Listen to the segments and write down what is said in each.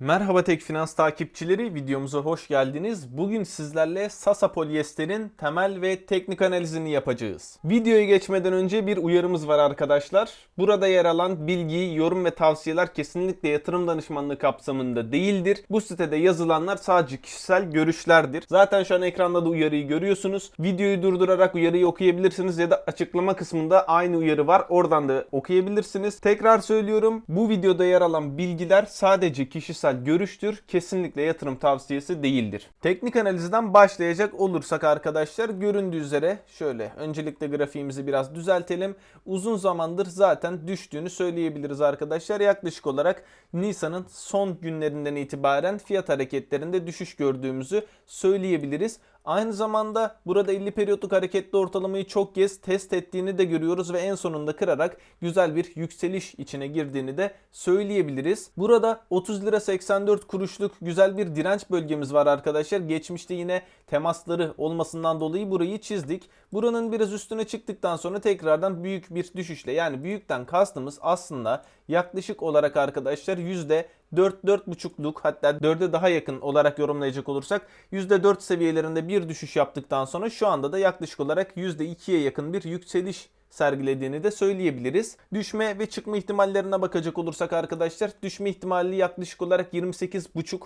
Merhaba Tek Finans takipçileri, videomuza hoş geldiniz. Bugün sizlerle Sasa Polyester'in temel ve teknik analizini yapacağız. Videoya geçmeden önce bir uyarımız var arkadaşlar. Burada yer alan bilgi, yorum ve tavsiyeler kesinlikle yatırım danışmanlığı kapsamında değildir. Bu sitede yazılanlar sadece kişisel görüşlerdir. Zaten şu an ekranda da uyarıyı görüyorsunuz. Videoyu durdurarak uyarıyı okuyabilirsiniz ya da açıklama kısmında aynı uyarı var. Oradan da okuyabilirsiniz. Tekrar söylüyorum. Bu videoda yer alan bilgiler sadece kişisel görüştür. Kesinlikle yatırım tavsiyesi değildir. Teknik analizden başlayacak olursak arkadaşlar göründüğü üzere şöyle öncelikle grafiğimizi biraz düzeltelim. Uzun zamandır zaten düştüğünü söyleyebiliriz arkadaşlar. Yaklaşık olarak Nisan'ın son günlerinden itibaren fiyat hareketlerinde düşüş gördüğümüzü söyleyebiliriz. Aynı zamanda burada 50 periyotluk hareketli ortalamayı çok kez test ettiğini de görüyoruz ve en sonunda kırarak güzel bir yükseliş içine girdiğini de söyleyebiliriz. Burada 30 lira 84 kuruşluk güzel bir direnç bölgemiz var arkadaşlar. Geçmişte yine temasları olmasından dolayı burayı çizdik. Buranın biraz üstüne çıktıktan sonra tekrardan büyük bir düşüşle yani büyükten kastımız aslında yaklaşık olarak arkadaşlar yüzde 4-4,5'luk hatta 4'e daha yakın olarak yorumlayacak olursak %4 seviyelerinde bir düşüş yaptıktan sonra şu anda da yaklaşık olarak %2'ye yakın bir yükseliş sergilediğini de söyleyebiliriz. Düşme ve çıkma ihtimallerine bakacak olursak arkadaşlar düşme ihtimali yaklaşık olarak 28,5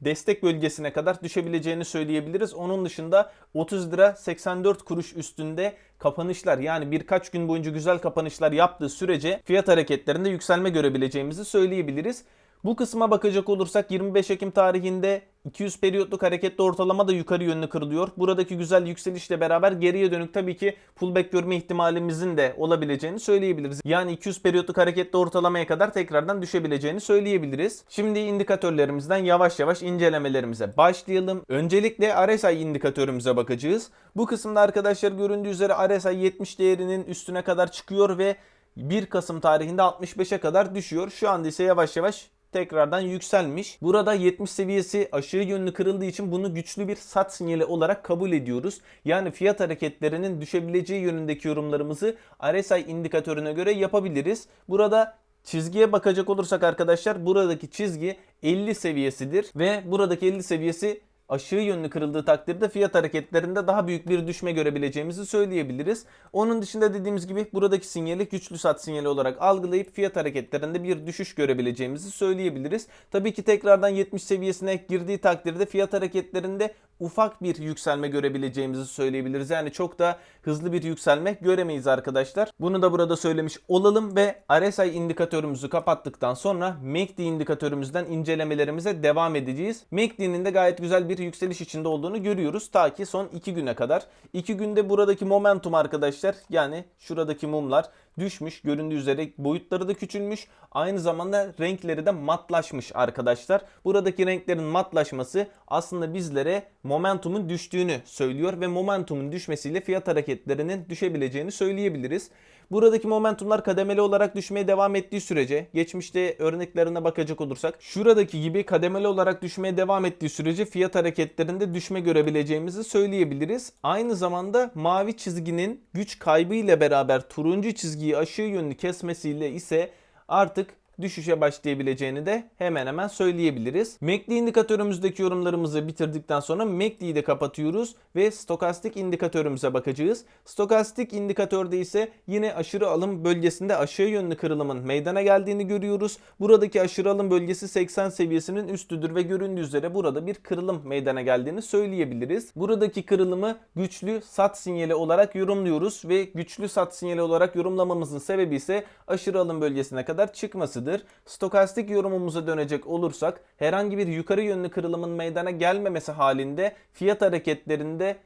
destek bölgesine kadar düşebileceğini söyleyebiliriz. Onun dışında 30 lira 84 kuruş üstünde kapanışlar yani birkaç gün boyunca güzel kapanışlar yaptığı sürece fiyat hareketlerinde yükselme görebileceğimizi söyleyebiliriz. Bu kısma bakacak olursak 25 Ekim tarihinde 200 periyotluk hareketli ortalama da yukarı yönlü kırılıyor. Buradaki güzel yükselişle beraber geriye dönük tabii ki pullback görme ihtimalimizin de olabileceğini söyleyebiliriz. Yani 200 periyotluk hareketli ortalamaya kadar tekrardan düşebileceğini söyleyebiliriz. Şimdi indikatörlerimizden yavaş yavaş incelemelerimize başlayalım. Öncelikle RSI indikatörümüze bakacağız. Bu kısımda arkadaşlar göründüğü üzere RSI 70 değerinin üstüne kadar çıkıyor ve 1 Kasım tarihinde 65'e kadar düşüyor. Şu anda ise yavaş yavaş tekrardan yükselmiş. Burada 70 seviyesi aşağı yönlü kırıldığı için bunu güçlü bir sat sinyali olarak kabul ediyoruz. Yani fiyat hareketlerinin düşebileceği yönündeki yorumlarımızı RSI indikatörüne göre yapabiliriz. Burada Çizgiye bakacak olursak arkadaşlar buradaki çizgi 50 seviyesidir ve buradaki 50 seviyesi aşağı yönlü kırıldığı takdirde fiyat hareketlerinde daha büyük bir düşme görebileceğimizi söyleyebiliriz. Onun dışında dediğimiz gibi buradaki sinyali güçlü sat sinyali olarak algılayıp fiyat hareketlerinde bir düşüş görebileceğimizi söyleyebiliriz. Tabii ki tekrardan 70 seviyesine girdiği takdirde fiyat hareketlerinde ufak bir yükselme görebileceğimizi söyleyebiliriz. Yani çok da hızlı bir yükselme göremeyiz arkadaşlar. Bunu da burada söylemiş olalım ve RSI indikatörümüzü kapattıktan sonra MACD indikatörümüzden incelemelerimize devam edeceğiz. MACD'nin de gayet güzel bir yükseliş içinde olduğunu görüyoruz ta ki son 2 güne kadar. 2 günde buradaki momentum arkadaşlar yani şuradaki mumlar düşmüş. Göründüğü üzere boyutları da küçülmüş. Aynı zamanda renkleri de matlaşmış arkadaşlar. Buradaki renklerin matlaşması aslında bizlere momentumun düştüğünü söylüyor ve momentumun düşmesiyle fiyat hareketlerinin düşebileceğini söyleyebiliriz. Buradaki momentumlar kademeli olarak düşmeye devam ettiği sürece geçmişte örneklerine bakacak olursak şuradaki gibi kademeli olarak düşmeye devam ettiği sürece fiyat hareketlerinde düşme görebileceğimizi söyleyebiliriz. Aynı zamanda mavi çizginin güç kaybı ile beraber turuncu çizgiyi aşağı yönlü kesmesiyle ise artık düşüşe başlayabileceğini de hemen hemen söyleyebiliriz. MACD indikatörümüzdeki yorumlarımızı bitirdikten sonra MACD'yi de kapatıyoruz ve stokastik indikatörümüze bakacağız. Stokastik indikatörde ise yine aşırı alım bölgesinde aşağı yönlü kırılımın meydana geldiğini görüyoruz. Buradaki aşırı alım bölgesi 80 seviyesinin üstüdür ve göründüğü üzere burada bir kırılım meydana geldiğini söyleyebiliriz. Buradaki kırılımı güçlü sat sinyali olarak yorumluyoruz ve güçlü sat sinyali olarak yorumlamamızın sebebi ise aşırı alım bölgesine kadar çıkmasıdır. Stokastik yorumumuza dönecek olursak herhangi bir yukarı yönlü kırılımın meydana gelmemesi halinde fiyat hareketlerinde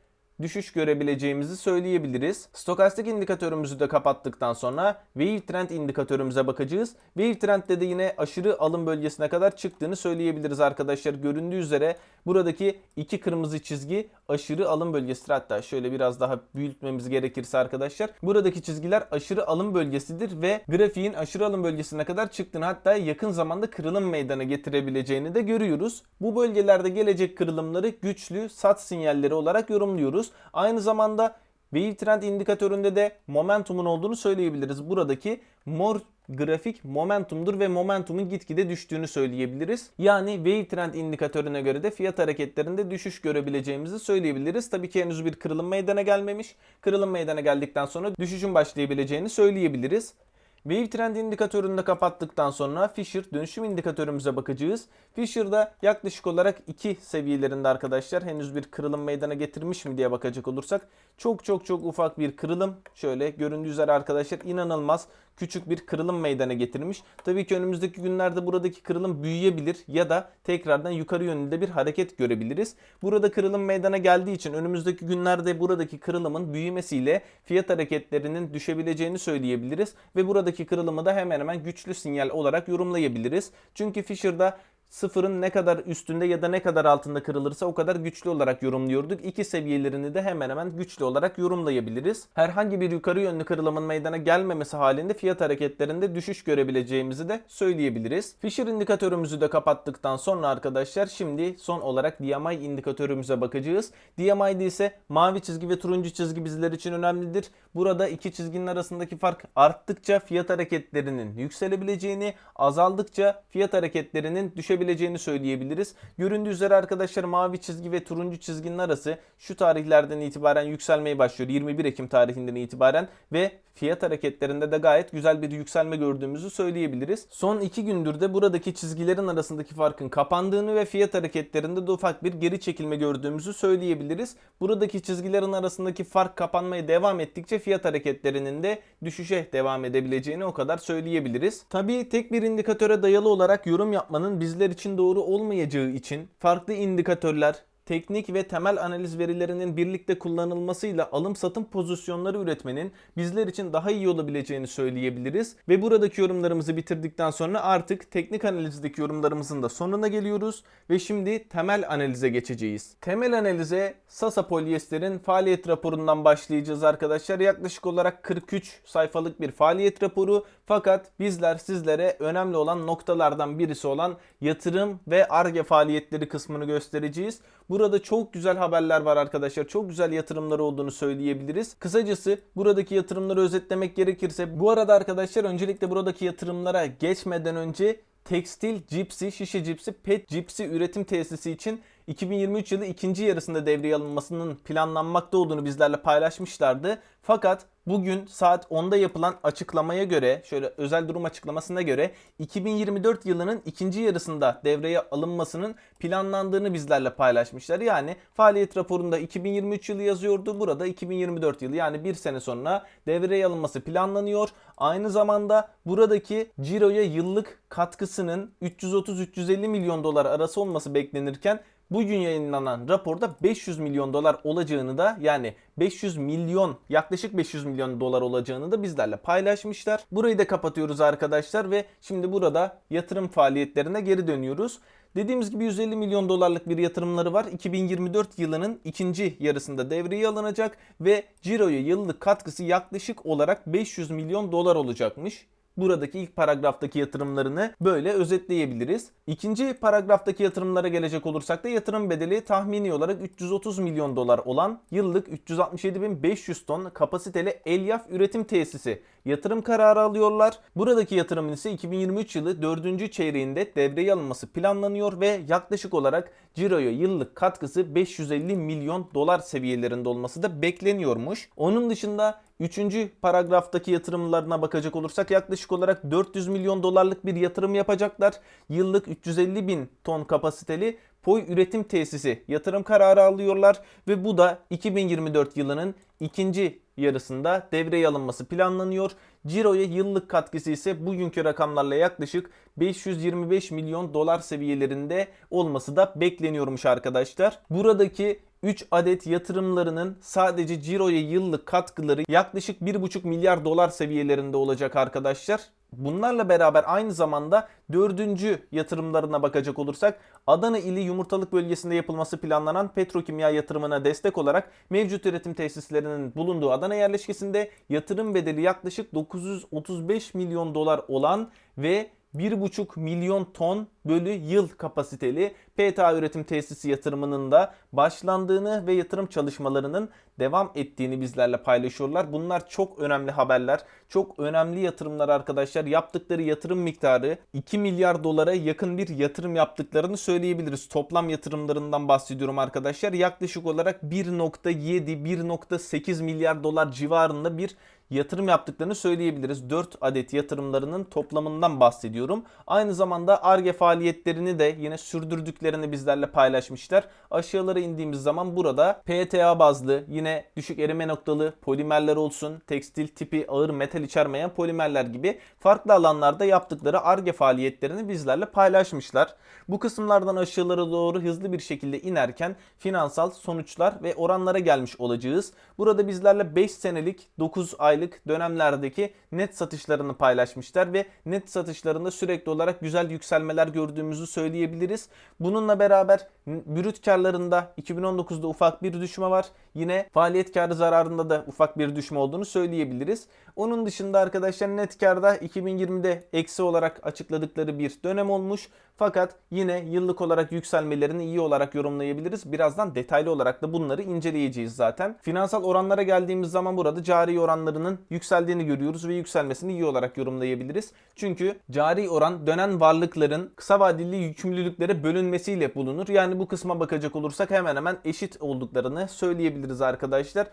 düşüş görebileceğimizi söyleyebiliriz. Stokastik indikatörümüzü de kapattıktan sonra Wave Trend indikatörümüze bakacağız. Wave Trend'de de yine aşırı alım bölgesine kadar çıktığını söyleyebiliriz arkadaşlar. Göründüğü üzere buradaki iki kırmızı çizgi aşırı alım bölgesidir. Hatta şöyle biraz daha büyütmemiz gerekirse arkadaşlar. Buradaki çizgiler aşırı alım bölgesidir ve grafiğin aşırı alım bölgesine kadar çıktığını hatta yakın zamanda kırılım meydana getirebileceğini de görüyoruz. Bu bölgelerde gelecek kırılımları güçlü sat sinyalleri olarak yorumluyoruz. Aynı zamanda Wave Trend indikatöründe de momentumun olduğunu söyleyebiliriz. Buradaki mor grafik momentumdur ve momentumun gitgide düştüğünü söyleyebiliriz. Yani wave trend indikatörüne göre de fiyat hareketlerinde düşüş görebileceğimizi söyleyebiliriz. Tabii ki henüz bir kırılım meydana gelmemiş. Kırılım meydana geldikten sonra düşüşün başlayabileceğini söyleyebiliriz. Wave Trend indikatörünü de kapattıktan sonra Fisher dönüşüm indikatörümüze bakacağız. Fisher'da yaklaşık olarak 2 seviyelerinde arkadaşlar henüz bir kırılım meydana getirmiş mi diye bakacak olursak çok çok çok ufak bir kırılım şöyle göründüğü üzere arkadaşlar inanılmaz küçük bir kırılım meydana getirmiş. Tabii ki önümüzdeki günlerde buradaki kırılım büyüyebilir ya da tekrardan yukarı yönünde bir hareket görebiliriz. Burada kırılım meydana geldiği için önümüzdeki günlerde buradaki kırılımın büyümesiyle fiyat hareketlerinin düşebileceğini söyleyebiliriz ve buradaki kırılımı da hemen hemen güçlü sinyal olarak yorumlayabiliriz. Çünkü Fisher'da sıfırın ne kadar üstünde ya da ne kadar altında kırılırsa o kadar güçlü olarak yorumluyorduk. İki seviyelerini de hemen hemen güçlü olarak yorumlayabiliriz. Herhangi bir yukarı yönlü kırılımın meydana gelmemesi halinde fiyat hareketlerinde düşüş görebileceğimizi de söyleyebiliriz. Fisher indikatörümüzü de kapattıktan sonra arkadaşlar şimdi son olarak DMI indikatörümüze bakacağız. DMI'de ise mavi çizgi ve turuncu çizgi bizler için önemlidir. Burada iki çizginin arasındaki fark arttıkça fiyat hareketlerinin yükselebileceğini, azaldıkça fiyat hareketlerinin düşebileceğini söyleyebiliriz. Göründüğü üzere arkadaşlar mavi çizgi ve turuncu çizginin arası şu tarihlerden itibaren yükselmeye başlıyor. 21 Ekim tarihinden itibaren ve fiyat hareketlerinde de gayet güzel bir yükselme gördüğümüzü söyleyebiliriz. Son iki gündür de buradaki çizgilerin arasındaki farkın kapandığını ve fiyat hareketlerinde de ufak bir geri çekilme gördüğümüzü söyleyebiliriz. Buradaki çizgilerin arasındaki fark kapanmaya devam ettikçe fiyat hareketlerinin de düşüşe devam edebileceğini o kadar söyleyebiliriz. Tabii tek bir indikatöre dayalı olarak yorum yapmanın bizler için doğru olmayacağı için farklı indikatörler, teknik ve temel analiz verilerinin birlikte kullanılmasıyla alım satım pozisyonları üretmenin bizler için daha iyi olabileceğini söyleyebiliriz. Ve buradaki yorumlarımızı bitirdikten sonra artık teknik analizdeki yorumlarımızın da sonuna geliyoruz ve şimdi temel analize geçeceğiz. Temel analize Sasa Polyester'in faaliyet raporundan başlayacağız arkadaşlar. Yaklaşık olarak 43 sayfalık bir faaliyet raporu fakat bizler sizlere önemli olan noktalardan birisi olan yatırım ve ARGE faaliyetleri kısmını göstereceğiz. Burada çok güzel haberler var arkadaşlar. Çok güzel yatırımlar olduğunu söyleyebiliriz. Kısacası buradaki yatırımları özetlemek gerekirse bu arada arkadaşlar öncelikle buradaki yatırımlara geçmeden önce tekstil cipsi, şişe cipsi, pet cipsi üretim tesisi için 2023 yılı ikinci yarısında devreye alınmasının planlanmakta olduğunu bizlerle paylaşmışlardı. Fakat bugün saat 10'da yapılan açıklamaya göre, şöyle özel durum açıklamasına göre 2024 yılının ikinci yarısında devreye alınmasının planlandığını bizlerle paylaşmışlar. Yani faaliyet raporunda 2023 yılı yazıyordu. Burada 2024 yılı yani bir sene sonra devreye alınması planlanıyor. Aynı zamanda buradaki ciroya yıllık katkısının 330-350 milyon dolar arası olması beklenirken bugün yayınlanan raporda 500 milyon dolar olacağını da yani 500 milyon yaklaşık 500 milyon dolar olacağını da bizlerle paylaşmışlar. Burayı da kapatıyoruz arkadaşlar ve şimdi burada yatırım faaliyetlerine geri dönüyoruz. Dediğimiz gibi 150 milyon dolarlık bir yatırımları var. 2024 yılının ikinci yarısında devreye alınacak ve ciroya yıllık katkısı yaklaşık olarak 500 milyon dolar olacakmış buradaki ilk paragraftaki yatırımlarını böyle özetleyebiliriz. İkinci paragraftaki yatırımlara gelecek olursak da yatırım bedeli tahmini olarak 330 milyon dolar olan yıllık 367.500 ton kapasiteli elyaf üretim tesisi yatırım kararı alıyorlar. Buradaki yatırımın ise 2023 yılı 4. çeyreğinde devreye alınması planlanıyor ve yaklaşık olarak ciroya yıllık katkısı 550 milyon dolar seviyelerinde olması da bekleniyormuş. Onun dışında Üçüncü paragraftaki yatırımlarına bakacak olursak yaklaşık olarak 400 milyon dolarlık bir yatırım yapacaklar. Yıllık 350 bin ton kapasiteli Poy üretim tesisi yatırım kararı alıyorlar ve bu da 2024 yılının ikinci yarısında devreye alınması planlanıyor. Ciro'ya yıllık katkısı ise bugünkü rakamlarla yaklaşık 525 milyon dolar seviyelerinde olması da bekleniyormuş arkadaşlar. Buradaki 3 adet yatırımlarının sadece Ciro'ya yıllık katkıları yaklaşık 1,5 milyar dolar seviyelerinde olacak arkadaşlar. Bunlarla beraber aynı zamanda dördüncü yatırımlarına bakacak olursak Adana ili yumurtalık bölgesinde yapılması planlanan petrokimya yatırımına destek olarak mevcut üretim tesislerinin bulunduğu Adana yerleşkesinde yatırım bedeli yaklaşık 935 milyon dolar olan ve 1,5 milyon ton bölü yıl kapasiteli PTA üretim tesisi yatırımının da başlandığını ve yatırım çalışmalarının devam ettiğini bizlerle paylaşıyorlar. Bunlar çok önemli haberler. Çok önemli yatırımlar arkadaşlar. Yaptıkları yatırım miktarı 2 milyar dolara yakın bir yatırım yaptıklarını söyleyebiliriz. Toplam yatırımlarından bahsediyorum arkadaşlar. Yaklaşık olarak 1.7-1.8 milyar dolar civarında bir yatırım yaptıklarını söyleyebiliriz. 4 adet yatırımlarının toplamından bahsediyorum. Aynı zamanda ARGE faaliyetlerini de yine sürdürdüklerini bizlerle paylaşmışlar. Aşağılara indiğimiz zaman burada PTA bazlı yine düşük erime noktalı polimerler olsun, tekstil tipi ağır metal içermeyen polimerler gibi farklı alanlarda yaptıkları ARGE faaliyetlerini bizlerle paylaşmışlar. Bu kısımlardan aşağılara doğru hızlı bir şekilde inerken finansal sonuçlar ve oranlara gelmiş olacağız. Burada bizlerle 5 senelik 9 aylık dönemlerdeki net satışlarını paylaşmışlar ve net satışlarında sürekli olarak güzel yükselmeler gördüğümüzü söyleyebiliriz. Bununla beraber brüt karlarında 2019'da ufak bir düşme var. Yine faaliyet karı zararında da ufak bir düşme olduğunu söyleyebiliriz. Onun dışında arkadaşlar net karda 2020'de eksi olarak açıkladıkları bir dönem olmuş. Fakat yine yıllık olarak yükselmelerini iyi olarak yorumlayabiliriz. Birazdan detaylı olarak da bunları inceleyeceğiz zaten. Finansal oranlara geldiğimiz zaman burada cari oranlarının yükseldiğini görüyoruz ve yükselmesini iyi olarak yorumlayabiliriz. Çünkü cari oran dönen varlıkların kısa vadeli yükümlülüklere bölünmesiyle bulunur. Yani bu kısma bakacak olursak hemen hemen eşit olduklarını söyleyebiliriz arkadaşlar.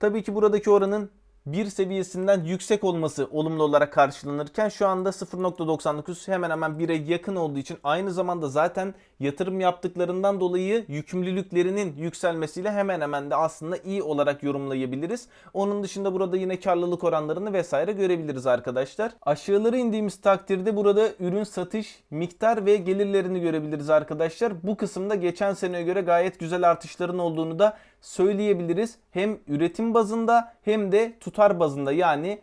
Tabii ki buradaki oranın bir seviyesinden yüksek olması olumlu olarak karşılanırken şu anda 0.99 hemen hemen 1'e yakın olduğu için aynı zamanda zaten yatırım yaptıklarından dolayı yükümlülüklerinin yükselmesiyle hemen hemen de aslında iyi olarak yorumlayabiliriz. Onun dışında burada yine karlılık oranlarını vesaire görebiliriz arkadaşlar. Aşağılara indiğimiz takdirde burada ürün satış miktar ve gelirlerini görebiliriz arkadaşlar. Bu kısımda geçen seneye göre gayet güzel artışların olduğunu da söyleyebiliriz. Hem üretim bazında hem de tutar bazında yani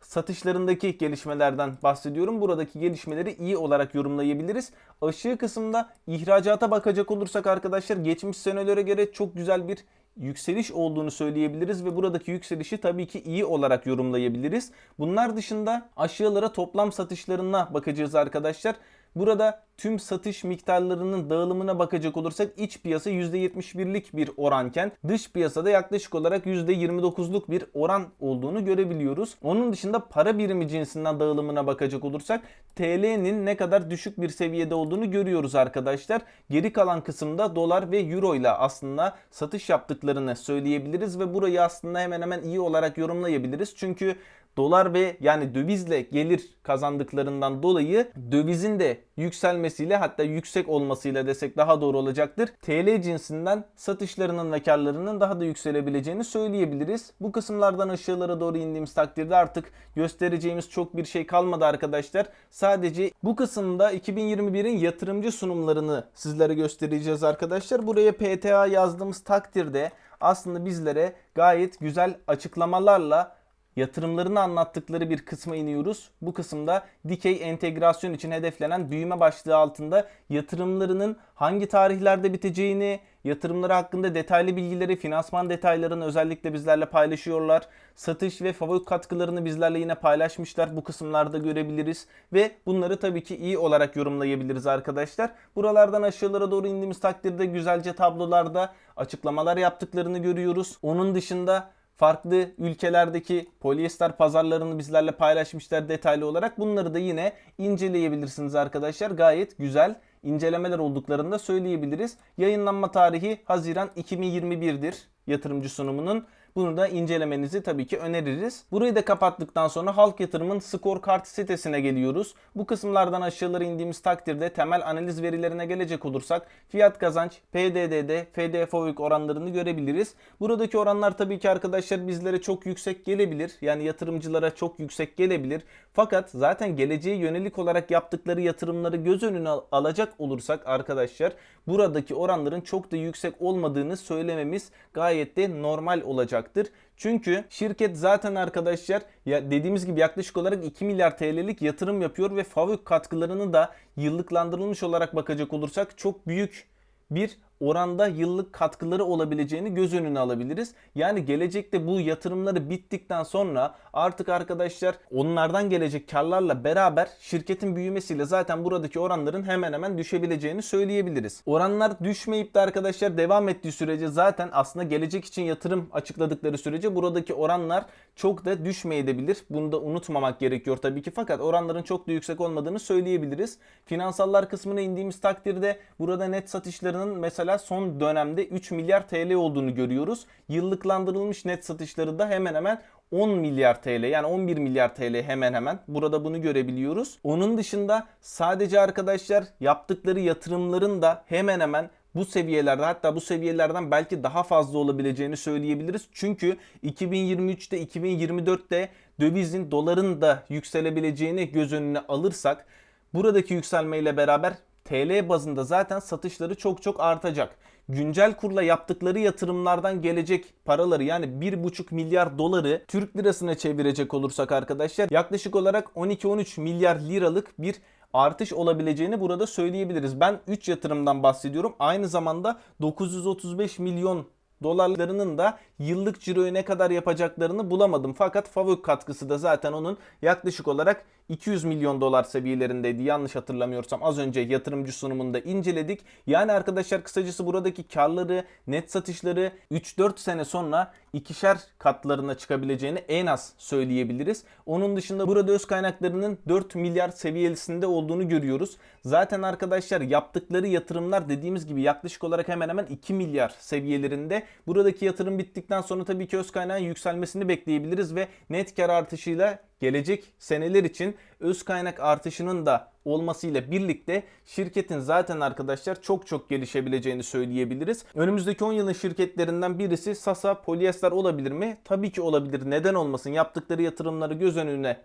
satışlarındaki gelişmelerden bahsediyorum. Buradaki gelişmeleri iyi olarak yorumlayabiliriz. Aşağı kısımda ihracata bakacak olursak arkadaşlar geçmiş senelere göre çok güzel bir yükseliş olduğunu söyleyebiliriz ve buradaki yükselişi tabii ki iyi olarak yorumlayabiliriz. Bunlar dışında aşağılara toplam satışlarına bakacağız arkadaşlar. Burada tüm satış miktarlarının dağılımına bakacak olursak iç piyasa %71'lik bir oranken dış piyasada yaklaşık olarak %29'luk bir oran olduğunu görebiliyoruz. Onun dışında para birimi cinsinden dağılımına bakacak olursak TL'nin ne kadar düşük bir seviyede olduğunu görüyoruz arkadaşlar. Geri kalan kısımda dolar ve euro ile aslında satış yaptıklarını söyleyebiliriz ve burayı aslında hemen hemen iyi olarak yorumlayabiliriz. Çünkü dolar ve yani dövizle gelir kazandıklarından dolayı dövizin de yükselmesiyle hatta yüksek olmasıyla desek daha doğru olacaktır. TL cinsinden satışlarının ve karlarının daha da yükselebileceğini söyleyebiliriz. Bu kısımlardan aşağılara doğru indiğimiz takdirde artık göstereceğimiz çok bir şey kalmadı arkadaşlar. Sadece bu kısımda 2021'in yatırımcı sunumlarını sizlere göstereceğiz arkadaşlar. Buraya PTA yazdığımız takdirde aslında bizlere gayet güzel açıklamalarla yatırımlarını anlattıkları bir kısma iniyoruz. Bu kısımda dikey entegrasyon için hedeflenen büyüme başlığı altında yatırımlarının hangi tarihlerde biteceğini, yatırımları hakkında detaylı bilgileri, finansman detaylarını özellikle bizlerle paylaşıyorlar. Satış ve fabrik katkılarını bizlerle yine paylaşmışlar. Bu kısımlarda görebiliriz ve bunları tabii ki iyi olarak yorumlayabiliriz arkadaşlar. Buralardan aşağılara doğru indiğimiz takdirde güzelce tablolarda açıklamalar yaptıklarını görüyoruz. Onun dışında farklı ülkelerdeki polyester pazarlarını bizlerle paylaşmışlar detaylı olarak. Bunları da yine inceleyebilirsiniz arkadaşlar. Gayet güzel incelemeler olduklarını da söyleyebiliriz. Yayınlanma tarihi Haziran 2021'dir yatırımcı sunumunun. Bunu da incelemenizi tabii ki öneririz. Burayı da kapattıktan sonra Halk Yatırım'ın Scorecard sitesine geliyoruz. Bu kısımlardan aşağılara indiğimiz takdirde temel analiz verilerine gelecek olursak fiyat kazanç, PDD'de, FDFOİK oranlarını görebiliriz. Buradaki oranlar tabii ki arkadaşlar bizlere çok yüksek gelebilir. Yani yatırımcılara çok yüksek gelebilir. Fakat zaten geleceğe yönelik olarak yaptıkları yatırımları göz önüne alacak olursak arkadaşlar buradaki oranların çok da yüksek olmadığını söylememiz gayet de normal olacaktır. Çünkü şirket zaten arkadaşlar ya dediğimiz gibi yaklaşık olarak 2 milyar TL'lik yatırım yapıyor ve FAVÖK katkılarını da yıllıklandırılmış olarak bakacak olursak çok büyük bir oranda yıllık katkıları olabileceğini göz önüne alabiliriz. Yani gelecekte bu yatırımları bittikten sonra artık arkadaşlar onlardan gelecek karlarla beraber şirketin büyümesiyle zaten buradaki oranların hemen hemen düşebileceğini söyleyebiliriz. Oranlar düşmeyip de arkadaşlar devam ettiği sürece zaten aslında gelecek için yatırım açıkladıkları sürece buradaki oranlar çok da düşmeyebilir. Bunu da unutmamak gerekiyor tabii ki fakat oranların çok da yüksek olmadığını söyleyebiliriz. Finansallar kısmına indiğimiz takdirde burada net satışlarının mesela son dönemde 3 milyar TL olduğunu görüyoruz. Yıllıklandırılmış net satışları da hemen hemen 10 milyar TL yani 11 milyar TL hemen hemen burada bunu görebiliyoruz. Onun dışında sadece arkadaşlar yaptıkları yatırımların da hemen hemen bu seviyelerde hatta bu seviyelerden belki daha fazla olabileceğini söyleyebiliriz. Çünkü 2023'te 2024'te dövizin doların da yükselebileceğini göz önüne alırsak buradaki yükselmeyle beraber TL bazında zaten satışları çok çok artacak. Güncel kurla yaptıkları yatırımlardan gelecek paraları yani 1,5 milyar doları Türk lirasına çevirecek olursak arkadaşlar yaklaşık olarak 12-13 milyar liralık bir artış olabileceğini burada söyleyebiliriz. Ben 3 yatırımdan bahsediyorum. Aynı zamanda 935 milyon dolarlarının da yıllık ciroyu ne kadar yapacaklarını bulamadım. Fakat FAVÖK katkısı da zaten onun yaklaşık olarak 200 milyon dolar seviyelerindeydi. Yanlış hatırlamıyorsam az önce yatırımcı sunumunda inceledik. Yani arkadaşlar kısacası buradaki karları, net satışları 3-4 sene sonra ikişer katlarına çıkabileceğini en az söyleyebiliriz. Onun dışında burada öz kaynaklarının 4 milyar seviyesinde olduğunu görüyoruz. Zaten arkadaşlar yaptıkları yatırımlar dediğimiz gibi yaklaşık olarak hemen hemen 2 milyar seviyelerinde. Buradaki yatırım bittikten sonra tabii ki öz kaynağın yükselmesini bekleyebiliriz ve net kar artışıyla gelecek seneler için öz kaynak artışının da olmasıyla birlikte şirketin zaten arkadaşlar çok çok gelişebileceğini söyleyebiliriz. Önümüzdeki 10 yılın şirketlerinden birisi Sasa Polyester olabilir mi? Tabii ki olabilir. Neden olmasın? Yaptıkları yatırımları göz önüne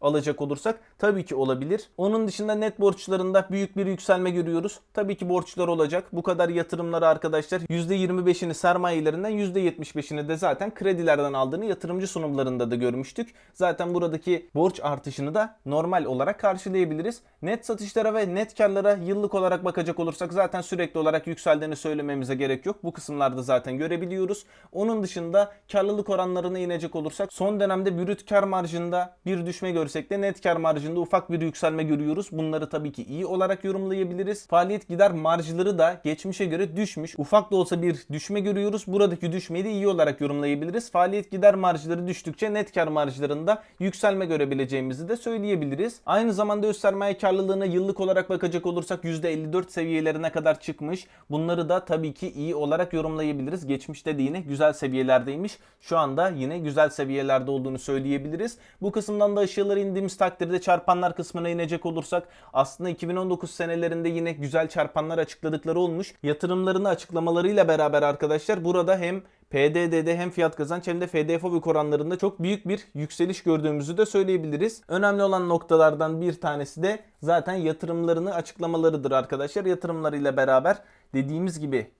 alacak olursak tabii ki olabilir. Onun dışında net borçlarında büyük bir yükselme görüyoruz. Tabii ki borçlar olacak. Bu kadar yatırımları arkadaşlar %25'ini sermayelerinden %75'ini de zaten kredilerden aldığını yatırımcı sunumlarında da görmüştük. Zaten buradaki borç artışını da normal olarak karşılayabiliriz. Net satışlara ve net karlara yıllık olarak bakacak olursak zaten sürekli olarak yükseldiğini söylememize gerek yok. Bu kısımlarda zaten görebiliyoruz. Onun dışında karlılık oranlarına inecek olursak son dönemde brüt kar marjında bir düşme görüyoruz görsek de net kar marjında ufak bir yükselme görüyoruz. Bunları tabii ki iyi olarak yorumlayabiliriz. Faaliyet gider marjları da geçmişe göre düşmüş. Ufak da olsa bir düşme görüyoruz. Buradaki düşmeyi de iyi olarak yorumlayabiliriz. Faaliyet gider marjları düştükçe net kar marjlarında yükselme görebileceğimizi de söyleyebiliriz. Aynı zamanda öz sermaye karlılığına yıllık olarak bakacak olursak %54 seviyelerine kadar çıkmış. Bunları da tabii ki iyi olarak yorumlayabiliriz. Geçmişte de yine güzel seviyelerdeymiş. Şu anda yine güzel seviyelerde olduğunu söyleyebiliriz. Bu kısımdan da aşağıları indiğimiz takdirde çarpanlar kısmına inecek olursak aslında 2019 senelerinde yine güzel çarpanlar açıkladıkları olmuş. Yatırımlarını açıklamalarıyla beraber arkadaşlar burada hem PDD'de hem fiyat kazanç hem de FDFOBİK oranlarında çok büyük bir yükseliş gördüğümüzü de söyleyebiliriz. Önemli olan noktalardan bir tanesi de zaten yatırımlarını açıklamalarıdır arkadaşlar. Yatırımlarıyla beraber dediğimiz gibi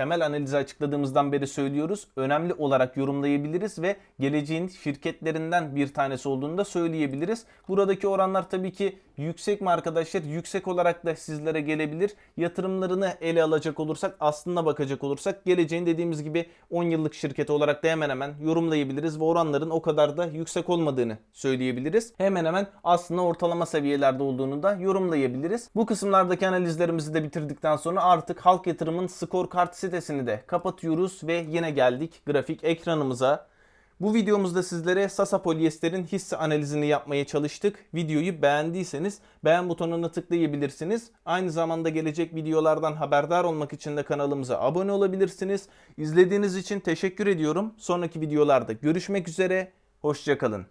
temel analizi açıkladığımızdan beri söylüyoruz. Önemli olarak yorumlayabiliriz ve geleceğin şirketlerinden bir tanesi olduğunu da söyleyebiliriz. Buradaki oranlar tabii ki yüksek mi arkadaşlar? Yüksek olarak da sizlere gelebilir. Yatırımlarını ele alacak olursak, aslına bakacak olursak geleceğin dediğimiz gibi 10 yıllık şirket olarak da hemen hemen yorumlayabiliriz ve oranların o kadar da yüksek olmadığını söyleyebiliriz. Hemen hemen aslında ortalama seviyelerde olduğunu da yorumlayabiliriz. Bu kısımlardaki analizlerimizi de bitirdikten sonra artık halk yatırımın skor kart sitesini de kapatıyoruz ve yine geldik grafik ekranımıza. Bu videomuzda sizlere Sasa Polyester'in hisse analizini yapmaya çalıştık. Videoyu beğendiyseniz beğen butonuna tıklayabilirsiniz. Aynı zamanda gelecek videolardan haberdar olmak için de kanalımıza abone olabilirsiniz. İzlediğiniz için teşekkür ediyorum. Sonraki videolarda görüşmek üzere. Hoşçakalın.